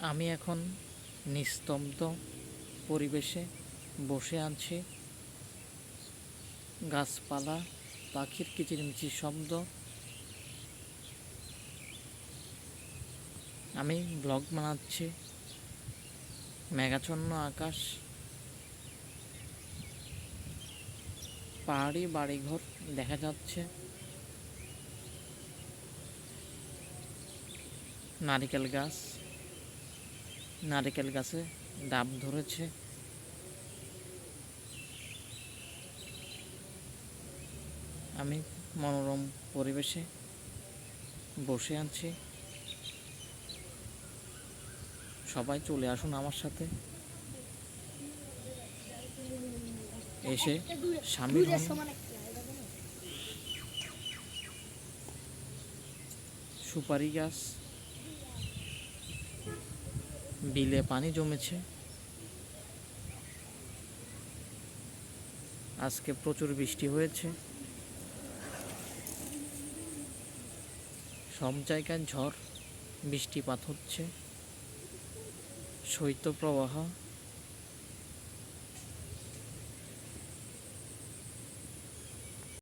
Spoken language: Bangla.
আমি এখন নিস্তব্ধ পরিবেশে বসে আছি। গাছপালা, পাখির কিচিরমিচির শব্দ। আমি ব্লগ বানাচ্ছি। মেঘাচ্ছন্ন আকাশ। পাহাড়ি বাড়িঘর দেখা যাচ্ছে। নারিকেল গাছ। নারিকেল গাছে ডাব ধরেছে। আমি মনোরম পরিবেশে বসে আছি। সবাই চলে আসুন আমার সাথে। এসে হন। সুপারি গাছ বিলে পানি জমেছে। আজকে প্রচুর বৃষ্টি হয়েছে। সব জায়গায় ঝড় বৃষ্টিপাত হচ্ছে। শৈত্যপ্রবাহ।